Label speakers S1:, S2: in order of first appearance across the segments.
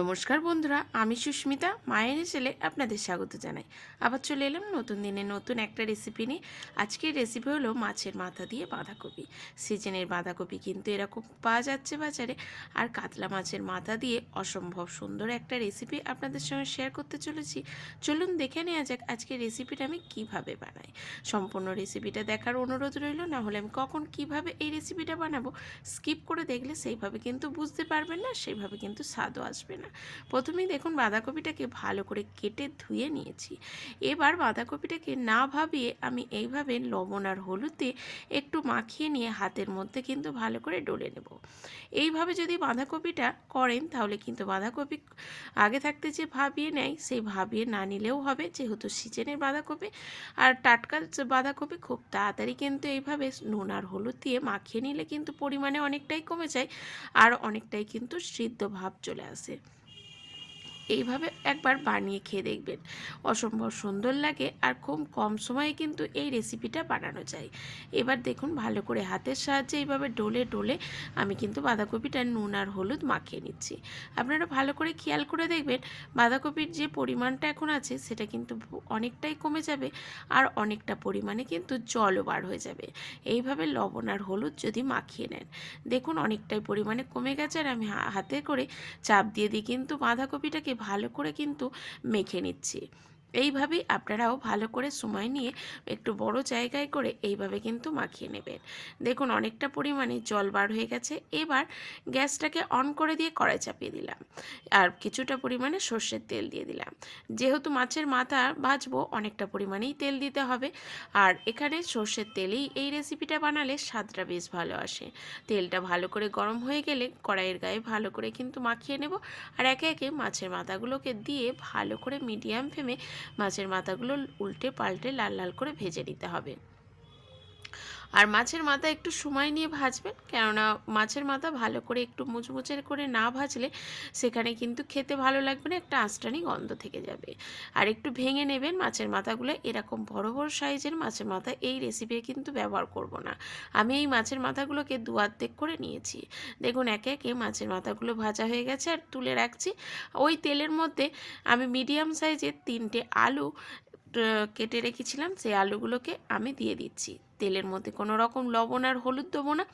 S1: নমস্কার বন্ধুরা, আমি সুস্মিতা, মায়ের ছেলে আপনাদের স্বাগত জানাই। আবার চলে এলাম নতুন দিনে নতুন একটা রেসিপি নিয়ে। আজকের রেসিপি হলো মাছের মাথা দিয়ে বাঁধাকপি। সিজনের বাঁধাকপি কিন্তু এরকম পাওয়া যাচ্ছে বাজারে। আর কাতলা মাছের মাথা দিয়ে অসম্ভব সুন্দর একটা রেসিপি আপনাদের সঙ্গে শেয়ার করতে চলেছি। চলুন দেখে নেওয়া যাক আজকের রেসিপিটা আমি কীভাবে বানাই। সম্পূর্ণ রেসিপিটা দেখার অনুরোধ রইল, না হলে আমি কখন কীভাবে এই রেসিপিটা বানাবো স্কিপ করে দেখলে সেইভাবে কিন্তু বুঝতে পারবেন না, সেইভাবে কিন্তু স্বাদও আসবে না। প্রথমেই দেখুন বাঁধাকপিটাকে ভালো করে কেটে ধুয়ে নিয়েছি। এবার বাঁধাকপিটাকে না ভাবিয়ে আমি এইভাবে লবণ আর হলুদে একটু মাখিয়ে নিয়ে হাতের মধ্যে কিন্তু ভালো করে ডলে নেব। এইভাবে যদি বাঁধাকপিটা করেন তাহলে কিন্তু বাঁধাকপি আগে থাকতে যে ভাবিয়ে নেয়, সেই ভাবিয়ে না নিলেও হবে। যেহেতু সিজনের বাঁধাকপি আর টাটকা বাঁধাকপি খুব তাড়াতাড়ি কিন্তু এইভাবে নুন আর হলুদ দিয়ে মাখিয়ে নিলে কিন্তু পরিমাণে অনেকটাই কমে যায় আর অনেকটাই কিন্তু সিদ্ধ ভাব চলে আসে। এইভাবে একবার বানিয়ে খেয়ে দেখবেন। অসম্ভব সুন্দর লাগে আর খুব কম সময়ে কিন্তু এই রেসিপিটা বানানো যায়। এবার দেখুন ভালো করে হাতের সাহায্যে এইভাবে ডলে ডলে আমি কিন্তু বাঁধাকপিটা নুন আর হলুদ মাখিয়ে নিচ্ছি। আপনারা ভালো করে খেয়াল করে দেখবেন বাঁধাকপির যে পরিমাণটা এখন আছে সেটা কিন্তু অনেকটাই কমে যাবে আর অনেকটা পরিমাণে কিন্তু জলও বার হয়ে যাবে। এইভাবে লবণ আর হলুদ যদি মাখিয়ে নেন। দেখুন অনেকটাই পরিমাণে কমে গেছে আর আমি হাতে করে চাপ দিয়ে দিই কিন্তু বাঁধাকপিটাকে ভালো করে কিন্তু মেখে নিচ্ছি। এইভাবেই আপনারাও ভালো করে সময় নিয়ে একটু বড় জায়গায় করে এইভাবে কিন্তু মাখিয়ে নেবেন। দেখুন, অনেকটা পরিমাণে জল বার হয়ে গেছে। এবার গ্যাসটাকে অন করে দিয়ে কড়াই চাপিয়ে দিলাম। আর কিছুটা পরিমাণে সর্ষের তেল দিয়ে দিলাম। যেহেতু মাছের মাথা ভাজবো, অনেকটা পরিমাণেই তেল দিতে হবে। আর এখানে সর্ষের তেলেই এই রেসিপিটা বানালে স্বাদটা বেশ ভালো আসে। তেলটা ভালো করে গরম হয়ে গেলে কড়াইয়ের গায়ে ভালো করে কিন্তু মাখিয়ে নেব। আর একে একে মাছের মাথাগুলোকে দিয়ে ভালো করে মিডিয়াম ফ্লেমে মাছের মাথাগুলো উল্টে পাল্টে লাল লাল করে ভেজে নিতে হবে। আর মাছের মাথা একটু সময় নিয়ে ভাজবেন, কেননা মাছের মাথা ভালো করে একটু মুচমুচের করে না ভাজলে সেখানে কিন্তু খেতে ভালো লাগবে না, একটা আঁচটানি গন্ধ থেকে যাবে। আর একটু ভেঙে নেবেন মাছের মাথাগুলো, এরকম বড় বড় সাইজের মাছের মাথা এই রেসিপি কিন্তু ব্যবহার করব না। আমি এই মাছের মাথাগুলোকে দু অর্ধেক করে নিয়েছি। দেখুন, একে একে মাছের মাথাগুলো ভাজা হয়ে গেছে আর তুলে রাখছি। ওই তেলের মধ্যে আমি মিডিয়াম সাইজের তিনটে আলু কেটে রেখেছিলাম, সেই আলুগুলোকে আমি দিয়ে দিচ্ছি। তেলের মধ্যে কোনো রকম লবণ আর হলুদ দেবো না।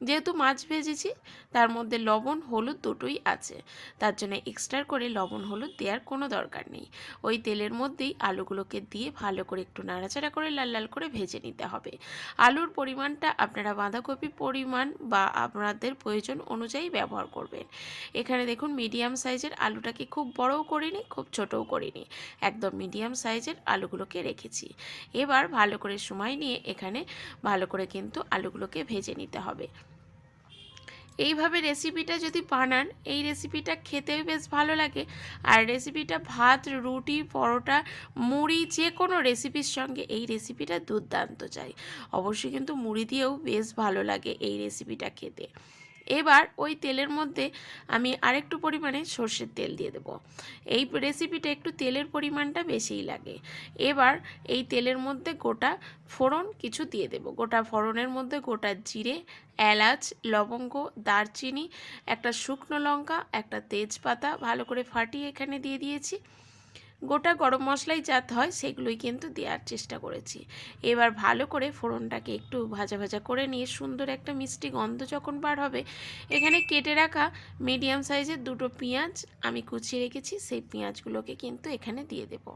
S1: যেহেতু মাছ ভেজেছি, তার মধ্যে লবণ, হলুদ দুটোই আছে। তার জন্য এক্সট্রা করে লবণ, হলুদ দেওয়ার কোনো দরকার নেই। ওই তেলের মধ্যেই আলুগুলোকে দিয়ে ভালো করে একটু নাড়াচাড়া করে লাল লাল করে ভেজে নিতে হবে। আলুর পরিমাণটা আপনারা বাঁধাকপি পরিমাণ বা আপনাদের প্রয়োজন অনুযায়ী ব্যবহার করবেন। এখানে দেখুন মিডিয়াম সাইজের আলুটাকে খুব বড়ও করিনি, খুব ছোটও করিনি। একদম মিডিয়াম সাইজের আলুগুলোকে রেখেছি। এবার ভালো করে সময় নিয়ে এখানে ভালো করে কিন্তু আলুগুলোকে ভেজে নিতে হবে। এইভাবে রেসিপিটা যদি বানান, এই রেসিপিটা খেতেও বেশ ভালো লাগে। আর রেসিপিটা ভাত, রুটি, পরোটা, মুড়ি যে কোনো রেসিপির সঙ্গে এই রেসিপিটা দুর্দান্ত চাই। অবশ্যই কিন্তু মুড়ি দিয়েও বেশ ভালো লাগে এই রেসিপিটা খেতে। এবার ওই তেলের মধ্যে আমি আরেকটু পরিমাণে সর্ষের তেল দিয়ে দেবো। এই রেসিপিটা একটু তেলের পরিমাণটা বেশিই লাগে। এবার এই তেলের মধ্যে গোটা ফোড়ন কিছু দিয়ে দেবো। গোটা ফোড়নের মধ্যে গোটা জিরে, এলাচ, লবঙ্গ, দারচিনি, একটা শুকনো লঙ্কা, একটা তেজপাতা ভালো করে ফাটিয়ে এখানে দিয়ে দিয়েছি। গোটা গরম মশলাই যাতে হয়, সেগুলোই কিন্তু দেওয়ার চেষ্টা করেছি। এবার ভালো করে ফোড়নটাকে একটু ভাজা ভাজা করে নিয়ে সুন্দর একটা মিষ্টি গন্ধ যখন বার হবে, এখানে কেটে রাখা মিডিয়াম সাইজের দুটো পেঁয়াজ আমি কুচিয়ে রেখেছি, সেই পেঁয়াজগুলোকে কিন্তু এখানে দিয়ে দেবো।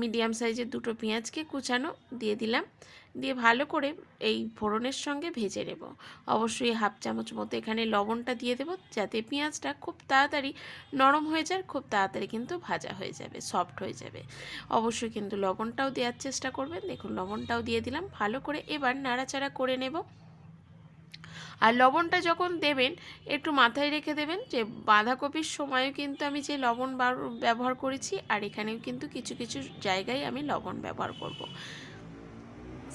S1: মিডিয়াম সাইজের দুটো পেঁয়াজকে কুচানো দিয়ে দিলাম। দিয়ে ভালো করে এই ফোড়নের সঙ্গে ভেজে নেব। অবশ্যই হাফ চামচ মতো এখানে লবণটা দিয়ে দেবো যাতে পেঁয়াজটা খুব তাড়াতাড়ি নরম হয়ে যায়, খুব তাড়াতাড়ি কিন্তু ভাজা হয়ে যাবে, সফট হয়ে যাবে। অবশ্যই কিন্তু লবণটাও দেওয়ার চেষ্টা করবেন। দেখুন, লবণটাও দিয়ে দিলাম। ভালো করে এবার নাড়াচাড়া করে নেব। আর লবণটা যখন দেবেন, একটু মাথায় রেখে দেবেন যে বাঁধাকপির সময়ও কিন্তু আমি যে লবণ ব্যবহার করেছি, আর এখানেও কিন্তু কিছু কিছু জায়গায় আমি লবণ ব্যবহার করব।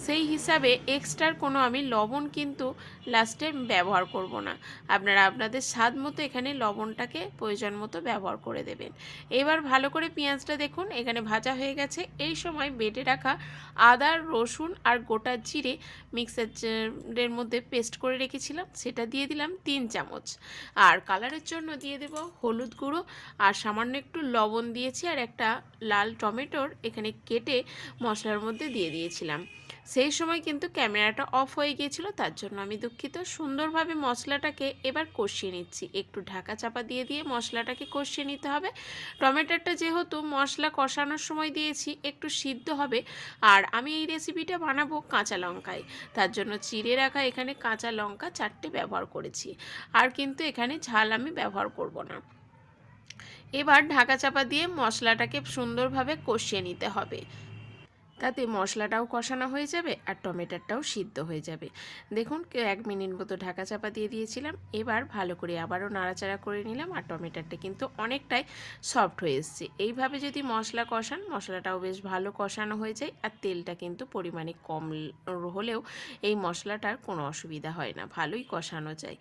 S1: সেই হিসাবে এক্সট্রার কোনো আমি লবণ কিন্তু লাস্টে ব্যবহার করব না। আপনারা আপনাদের স্বাদ মতো এখানে লবণটাকে প্রয়োজন মতো ব্যবহার করে দেবেন। এবার ভালো করে পেঁয়াজটা দেখুন, এখানে ভাজা হয়ে গেছে। এই সময় বেটে রাখা আদা, রসুন আর গোটা জিরে মিক্সারের মধ্যে পেস্ট করে রেখেছিলাম। সেটা দিয়ে দিলাম তিন চামচ। আর কালারের জন্য দিয়ে দেব হলুদ গুঁড়ো আর সামান্য একটু লবণ দিয়েছি আর একটা লাল টমেটোর এখানে কেটে মশলার মধ্যে দিয়ে দিয়েছিলাম। সেই সময় কিন্তু ক্যামেরাটা অফ হয়ে গিয়েছিল, তার জন্য আমি দুঃখিত। সুন্দরভাবে মশলাটাকে এবার কষিয়ে নিচ্ছি। একটু ঢাকা চাপা দিয়ে দিয়ে মশলাটাকে কষিয়ে নিতে হবে। টমেটোটা যেহেতু মশলা কষানোর সময় দিয়েছি, একটু সিদ্ধ হবে। আর আমি এই রেসিপিটা বানাবো কাঁচা লঙ্কায়। তার জন্য চিড়ে রাখা এখানে কাঁচা লঙ্কা চারটে ব্যবহার করেছি। আর কিন্তু এখানে ঝাল আমি ব্যবহার করব না। এবার ঢাকা চাপা দিয়ে মশলাটাকে সুন্দরভাবে কষিয়ে নিতে হবে। তাতে মশলাটাও কষানো হয়ে যাবে আর টমেটোটাও সিদ্ধ হয়ে যাবে। দেখুন এক মিনিট মতো ঢাকা চাপা দিয়ে দিয়েছিলাম। এবার ভালো করে আবারও নাড়াচাড়া করে নিলাম আর টমেটোটা কিন্তু অনেকটাই সফট হয়ে এসছে। এইভাবে যদি মশলা কষান, মশলাটাও বেশ ভালো কষানো হয়ে যায় আর তেলটা কিন্তু পরিমাণে কম হলেও এই মশলাটার কোনো অসুবিধা হয় না, ভালোই কষানো যায়।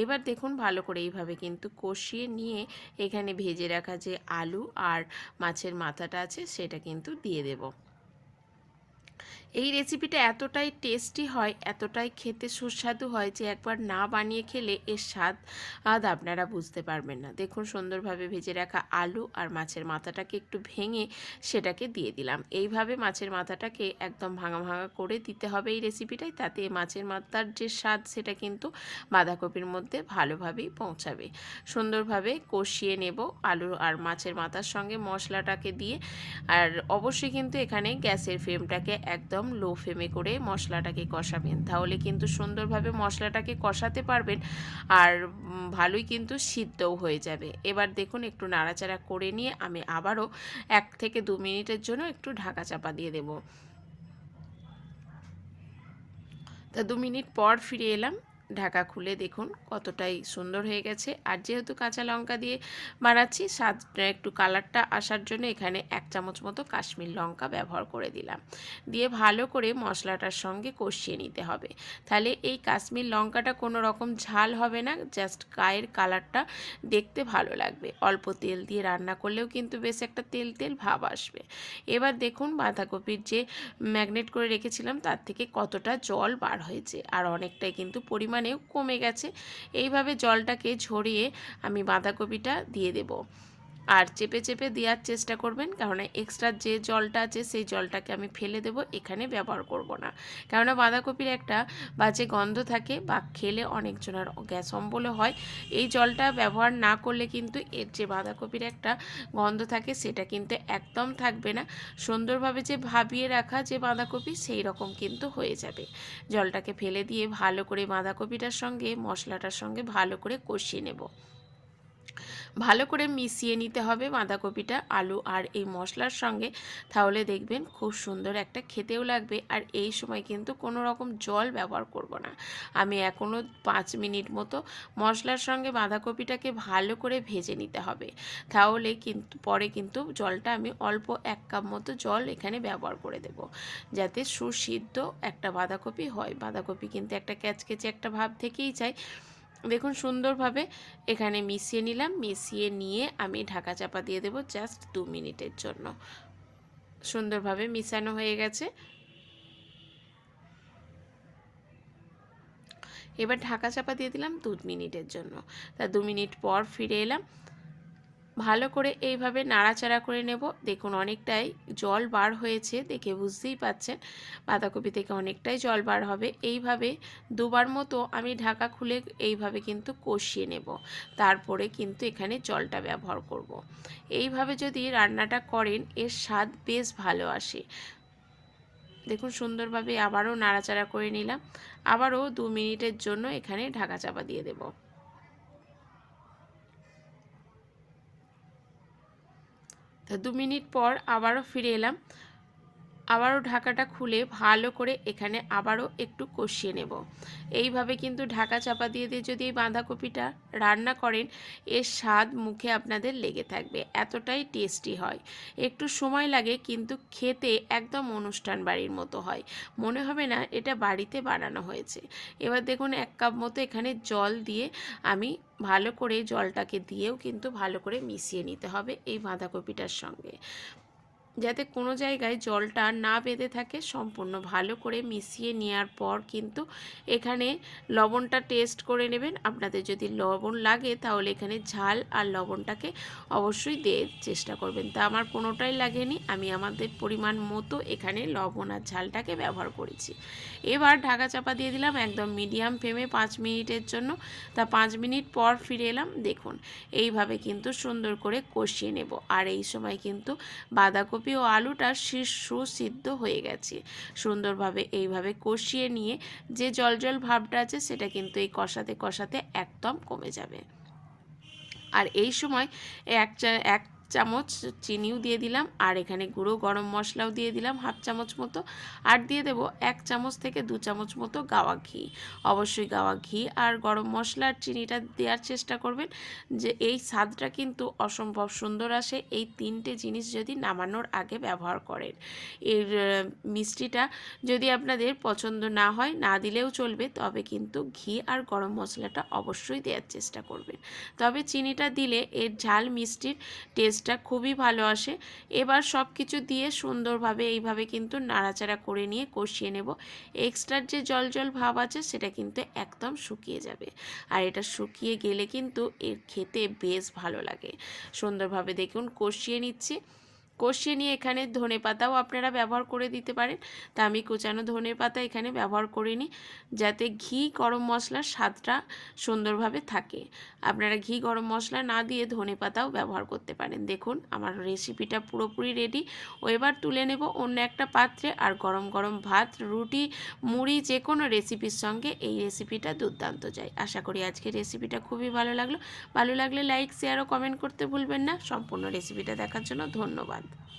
S1: এবার দেখুন, ভালো করে এইভাবে কিন্তু কষিয়ে নিয়ে এখানে ভেজে রাখা যে আলু আর মাছের মাথাটা আছে, সেটা কিন্তু দিয়ে দেবো। এই রেসিপিটা এতটাই টেস্টি হয়, এতটাই খেতে সুস্বাদু হয় যে একবার না বানিয়ে খেলে এর স্বাদ আপনারা বুঝতে পারবেন না। দেখুন সুন্দরভাবে ভেজে রাখা আলু আর মাছের মাথাটাকে একটু ভেঙে সেটাকে দিয়ে দিলাম। এইভাবে মাছের মাথাটাকে একদম ভাঙা ভাঙা করে দিতে হবে এই রেসিপিটাই তাতে মাছের মাথার যে স্বাদ সেটা কিন্তু বাঁধাকপির মধ্যে ভালোভাবেই পৌঁছাবে। সুন্দরভাবে কষিয়ে নেব আলু আর মাছের মাথার সঙ্গে মশলাটাকে দিয়ে, আর অবশ্যই কিন্তু এখানে গ্যাসের ফ্লেমটাকে একদম লো ফ্লেমে করে মশলাটাকে কষাবেন। তাহলে কিন্তু সুন্দরভাবে মশলাটাকে কষাতে পারবেন আর ভালোই কিন্তু সিদ্ধও হয়ে যাবে। এবার দেখুন একটু নাড়াচাড়া করে নিয়ে আমি আবারও এক থেকে দু মিনিটের জন্য একটু ঢাকা চাপা দিয়ে দেবো। তা দু মিনিট পর ফিরে এলাম। ঢাকা খুলে দেখুন কতটাই সুন্দর হয়ে গেছে। আর যেহেতু কাঁচা লঙ্কা দিয়ে বানাচ্ছি, স্বাদটা একটু কালারটা আসার জন্য এখানে এক চামচ মতো কাশ্মীর লঙ্কা ব্যবহার করে দিলাম। দিয়ে ভালো করে মশলাটার সঙ্গে কষিয়ে নিতে হবে। তাহলে এই কাশ্মীর লঙ্কাটা কোনো রকম ঝাল হবে না, জাস্ট গায়ের কালারটা দেখতে ভালো লাগবে। অল্প তেল দিয়ে রান্না করলেও কিন্তু বেশ একটা তেল তেল ভাব আসবে। এবার দেখুন বাঁধাকপির যে ম্যাগনেট করে রেখেছিলাম, তার থেকে কতটা জল বার হয়েছে। আর অনেকটাই কিন্তু পরিমাণেও কমে গেছে। এইভাবে জলটাকে ঝরিয়ে আমি বাঁধাকপিটা দিয়ে দেব। আর চেপে চেপে দেওয়ার চেষ্টা করবেন, কেননা এক্সট্রা যে জলটা আছে সেই জলটাকে আমি ফেলে দেব, এখানে ব্যবহার করব না। কেননা বাঁধাকপির একটা বাজে গন্ধ থাকে বা খেলে অনেকজনের গ্যাস অম্বলও হয়। এই জলটা ব্যবহার না করলে কিন্তু এর যে বাঁধাকপির একটা গন্ধ থাকে সেটা কিন্তু একদম থাকবে না। সুন্দরভাবে যে ভাবিয়ে রাখা যে বাঁধাকপি সেই রকম কিন্তু হয়ে যাবে। জলটাকে ফেলে দিয়ে ভালো করে বাঁধাকপিটার সঙ্গে, মশলাটার সঙ্গে ভালো করে কষিয়ে নেব। ভালো করে মিশিয়ে নিতে হবে বাঁধাকপিটা, আলু আর এই মশলার সঙ্গে। তাহলে দেখবেন খুব সুন্দর একটা খেতেও লাগবে। আর এই সময় কিন্তু কোনো রকম জল ব্যবহার করব না। আমি এখনও পাঁচ মিনিট মতো মশলার সঙ্গে বাঁধাকপিটাকে ভালো করে ভেজে নিতে হবে। তাহলে কিন্তু, পরে কিন্তু জলটা আমি অল্প এক কাপ মতো জল এখানে ব্যবহার করে দেব। যাতে সুসিদ্ধ একটা বাঁধাকপি হয়। বাঁধাকপি কিন্তু একটা ক্যাচকেচে একটা ভাব থেকেই যায়। দেখুন সুন্দরভাবে এখানে মিশিয়ে নিলাম। মিশিয়ে নিয়ে আমি ঢাকা চাপা দিয়ে দেব জাস্ট দু মিনিটের জন্য। সুন্দরভাবে মিশানো হয়ে গেছে। এবার ঢাকা চাপা দিয়ে দিলাম দু মিনিটের জন্য। তা দু মিনিট পর ফিরে এলাম। ভালো করে এইভাবে নাড়াচাড়া করে নেব। দেখুন, অনেকটাই জল বার হয়েছে দেখে বুঝতেই পাচ্ছেন। বাঁধাকপি থেকে অনেকটাই জল বার হবে। এইভাবে দুবার মতো আমি ঢাকা খুলে এইভাবে কিন্তু কষিয়ে নেব। তারপরে কিন্তু এখানে জলটা ব্যবহার করব। এইভাবে যদি রান্নাটা করেন, এর স্বাদ বেশ ভালো আসে। দেখুন, সুন্দরভাবে আবারও নাড়াচাড়া করে নিলাম। আবারও দু মিনিটের জন্য এখানে ঢাকা চাপা দিয়ে দেবো। তা দু মিনিট পর আবারও ফিরে এলাম। আবারও ঢাকাটা খুলে ভালো করে এখানে আবারও একটু কষিয়ে নেব। এইভাবে কিন্তু ঢাকা চাপা দিয়ে দিয়ে যদি এই বাঁধাকপিটা রান্না করেন, এর স্বাদ মুখে আপনাদের লেগে থাকবে, এতটাই টেস্টি হয়। একটু সময় লাগে কিন্তু খেতে একদম অনুষ্ঠান বাড়ির মতো হয়। মনে হবে না এটা বাড়িতে বানানো হয়েছে। এবার দেখুন এক কাপ মতো এখানে জল দিয়ে আমি ভালো করে জলটাকে দিয়েও কিন্তু ভালো করে মিশিয়ে নিতে হবে এই বাঁধাকপিটার সঙ্গে। যাতে কোনো জায়গায় জলটা না বেঁধে থাকে সম্পূর্ণ ভালো করে মিশিয়ে নেওয়ার পর কিন্তু এখানে লবণটা টেস্ট করে নেবেন। আপনাদের যদি লবণ লাগে তাহলে এখানে ঝাল আর লবণটাকে অবশ্যই দিয়ে চেষ্টা করবেন। তা আমার কোনোটাই লাগেনি। আমি আমাদের পরিমাণ মতো এখানে লবণ আর ঝালটাকে ব্যবহার করেছি। এবার ঢাকা চাপা দিয়ে দিলাম একদম মিডিয়াম ফ্লেমে পাঁচ মিনিটের জন্য। তা পাঁচ মিনিট পর ফিরে এলাম। দেখুন, এইভাবে কিন্তু সুন্দর করে কষিয়ে নেব। আর এই সময় কিন্তু বাঁধাকপি ও আলুটা সুসিদ্ধ হয়ে গেছে। সুন্দরভাবে এইভাবে কষিয়ে নিয়ে যে জল জল ভাবটা আছে সেটা কিন্তু এই কষাতে কষাতে একদম কমে যাবে। আর এই সময় এক এক চামচ চিনিও দিয়ে দিলাম, আর এখানে গুঁড়ো গরম মশলাও দিয়ে দিলাম হাফ চামচ মতো, আর দিয়ে দেব এক চামচ থেকে দু চামচ মতো গাওয়া ঘি। অবশ্যই গাওয়া ঘি আর গরম মশলা আর চিনিটা দেওয়ার চেষ্টা করবেন যে এই স্বাদটা কিন্তু অসম্ভব সুন্দর আসে, এই তিনটে জিনিস যদি নামানোর আগে ব্যবহার করেন। এর মিষ্টিটা যদি আপনাদের পছন্দ না হয়, না দিলেও চলবে, তবে কিন্তু ঘি আর গরম মশলাটা অবশ্যই দেওয়ার চেষ্টা করবেন। তবে চিনিটা দিলে এর ঝাল মিষ্টির টেস্টটা খুবই ভালো আসে। এবার সব কিছু দিয়ে সুন্দরভাবে এইভাবে কিন্তু নাড়াচাড়া করে নিয়ে কষিয়ে নেব। এক্সট্রার যে জল জল ভাব আছে সেটা কিন্তু একদম শুকিয়ে যাবে। আর এটা শুকিয়ে গেলে কিন্তু এর খেতে বেশ ভালো লাগে। সুন্দরভাবে দেখুন কষিয়ে নিচ্ছি। কষিয়ে নিয়ে এখানে ধনে পাতাও আপনারা ব্যবহার করে দিতে পারেন। তা আমি কুচানো ধনে পাতা এখানে ব্যবহার করিনি, যাতে ঘি গরম মশলার স্বাদটা সুন্দরভাবে থাকে। আপনারা ঘি গরম মশলা না দিয়ে ধনে পাতাও ব্যবহার করতে পারেন। দেখুন, আমার রেসিপিটা পুরোপুরি রেডি ও এবার তুলে নেব অন্য একটা পাত্রে। আর গরম গরম ভাত, রুটি, মুড়ি, যে কোনো রেসিপির সঙ্গে এই রেসিপিটা দুর্দান্ত যায়। আশা করি আজকের রেসিপিটা খুবই ভালো লাগল। ভালো লাগলে লাইক শেয়ার ও কমেন্ট করতে ভুলবেন না। সম্পূর্ণ রেসিপিটা দেখার জন্য ধন্যবাদ। month.